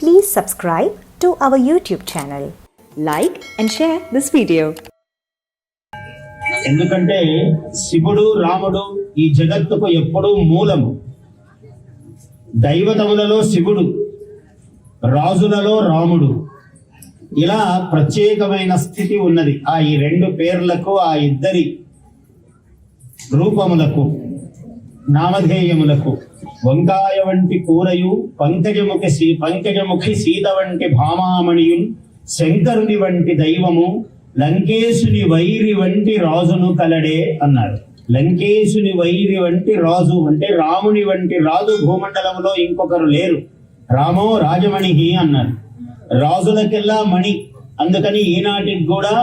Please subscribe to our YouTube channel. Like and share this video. ఎందుకంటే శివుడు రాముడు ఈ జగత్తుకు ఎప్పుడూ మూలము దైవతములలో శివుడు రాజులలో రాముడు ఇలా ప్రత్యేకమైన స్థితి ఉన్నది ఆ ఈ రెండు పేర్లకు ఆ ఇద్దరి రూపములకు నామధేయములకు వంకాయ వంటి కూరయు పంకజముఖి శ్రీ పంకజముఖి సీత వంటి భామామణియున్ శంకరుని వంటి దైవము లంకేశుని వైరి వంటి రాజును కలడే అన్నారు లంకేశుని వైరి వంటి రాజు అంటే రాముని వంటి రాజు భూమండలంలో ఇంకొకరు లేరు. రామో రాజమణి అన్నారు రాజులకెల్లా మణి అందుకని ఈనాటికి కూడా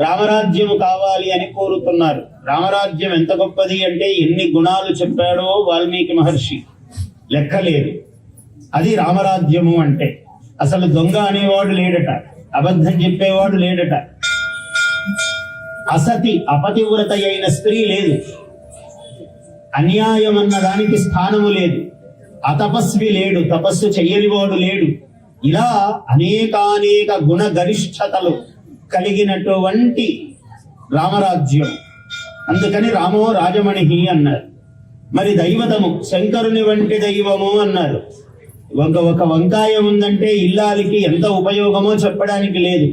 రామరాజ్యము కావాలి అని కోరుతున్నారు. రామరాజ్యం ఎంత గొప్పది అంటే ఎన్ని గుణాలు చెప్పాడో వాల్మీకి మహర్షి. లెక్కలేదు అది రామరాజ్యము అంటే. అసలు దొంగ అనేవాడు లేడట. అబద్ధం చెప్పేవాడు లేడట. అసతి అపతివ్రత అయిన స్త్రీ లేదు. అన్యాయం అన్న దానికి స్థానము లేదు. అతపస్వి లేడు తపస్సు చెయ్యనివాడు లేడు. ఇలా అనేకానేక గుణ గరిష్టతలు కలిగినటువంటి రామరాజ్యం. అందుకని రామో రాజమణి అన్నారు. మరి దైవతము శంకరుని వంటి దైవము అన్నారు. ఒక ఒక వంకాయ ఉందంటే ఇల్లాలకి ఎంత ఉపయోగమో చెప్పడానికి లేదు.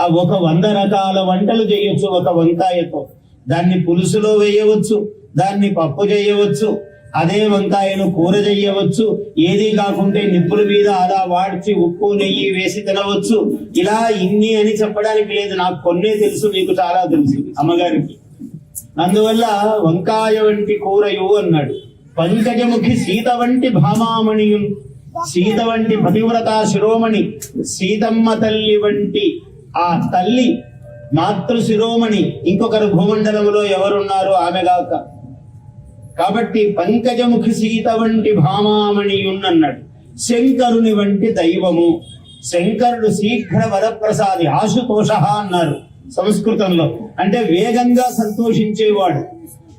ఆ ఒక వంద రకాల వంటలు చేయొచ్చు ఒక వంకాయతో. దాన్ని పులుసులో వేయవచ్చు దాన్ని పప్పు చేయవచ్చు అదే వంకాయను కూర చేయవచ్చు ఏది కాకుంటే నిప్పుల మీద అలా వాడ్చి ఉప్పు నెయ్యి వేసి తినవచ్చు. ఇలా ఇన్ని అని చెప్పడానికి లేదు. నాకు కొన్నే తెలుసు మీకు చాలా తెలుసు అమ్మగారికి. అందువల్ల వంకాయ వంటి కూరయు అన్నాడు. పంకజముఖి సీత వంటి భామామణియు సీత వంటి పతివ్రత శిరోమణి. సీతమ్మ తల్లి వంటి ఆ తల్లి మాతృ శిరోమణి. ఇంకొకరు భూమండలంలో ఎవరున్నారు ఆమె గాక కాబట్టి పంకజముఖి సీత వంటి భామామణియున్నన్నాడు. శంకరుని వంటి దైవము. శంకరుడు శీఘ్ర వరప్రసాది ఆశుతోష అన్నారు సంస్కృతంలో. అంటే వేగంగా సంతోషించేవాడు.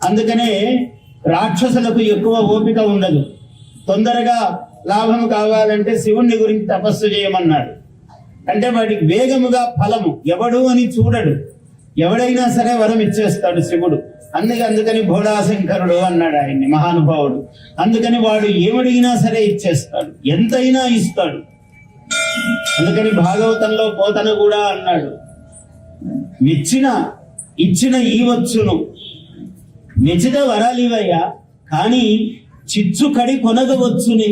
అందుకనే రాక్షసులకు ఎక్కువ ఓపిక ఉండదు. తొందరగా లాభం కావాలంటే శివుణ్ణి గురించి తపస్సు చేయమన్నాడు. అంటే వాడికి వేగముగా ఫలము. ఎవడు అని చూడడు. ఎవడైనా సరే వరం ఇచ్చేస్తాడు శివుడు. అందుకే అందుకని భోళాశంకరుడు అన్నాడు ఆయన్ని మహానుభావుడు. అందుకని వాడు ఏమడిగినా సరే ఇచ్చేస్తాడు ఎంతైనా ఇస్తాడు. అందుకని భాగవతంలో పోతన కూడా అన్నాడు మెచ్చిన ఇచ్చిన ఈవచ్చును మెచ్చిత వరాలివయ్యా కానీ చిచ్చు కడి కొనగవచ్చుని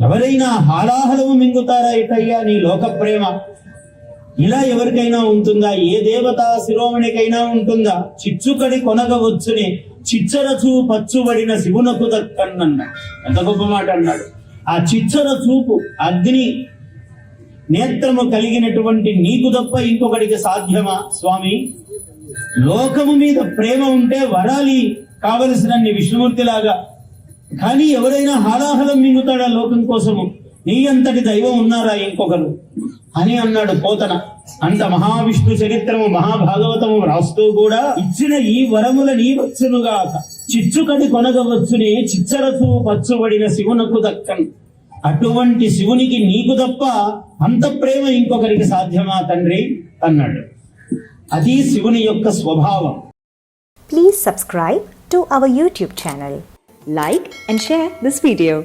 ఎవరైనా హాలాహలము మింగుతారా ఇటయ్యా నీ లోక ప్రేమ ఇలా ఎవరికైనా ఉంటుందా? ఏ దేవత శిరోమణికైనా ఉంటుందా? చిచ్చుకడి కొనగవచ్చుని చిచ్చరచు పచ్చుబడిన శివునకు దక్కన్నన్న. ఎంత గొప్ప మాట అన్నాడు. ఆ చిచ్చర చూపు అగ్ని నేత్రము కలిగినటువంటి నీకు తప్ప ఇంకొకడికి సాధ్యమా స్వామి? లోకము మీద ప్రేమ ఉంటే వరాలి కావలసినన్ని విష్ణుమూర్తిలాగా. కానీ ఎవరైనా హాలాహలం మింగుతాడా లోకం కోసము? నీ అంతటి దైవం ఉన్నారా ఇంకొకరు? అని అన్నాడు పోతన. అంత మహావిష్ణు చరిత్రము మహాభాగవతము రాస్తూ కూడా ఇచ్చిన ఈ వరముల నీవచ్చునుగాక. చిచ్చుకడి కొనగవచ్చునే చిచ్చరచు పచ్చుబడిన శివునకు దక్కన్ అటువంటి శివునికి నీకు తప్ప అంత ప్రేమ ఇంకొకరికి సాధ్యమా తండ్రి? అన్నాడు. అది శివుని యొక్క స్వభావం. Please subscribe to our YouTube channel like and share this video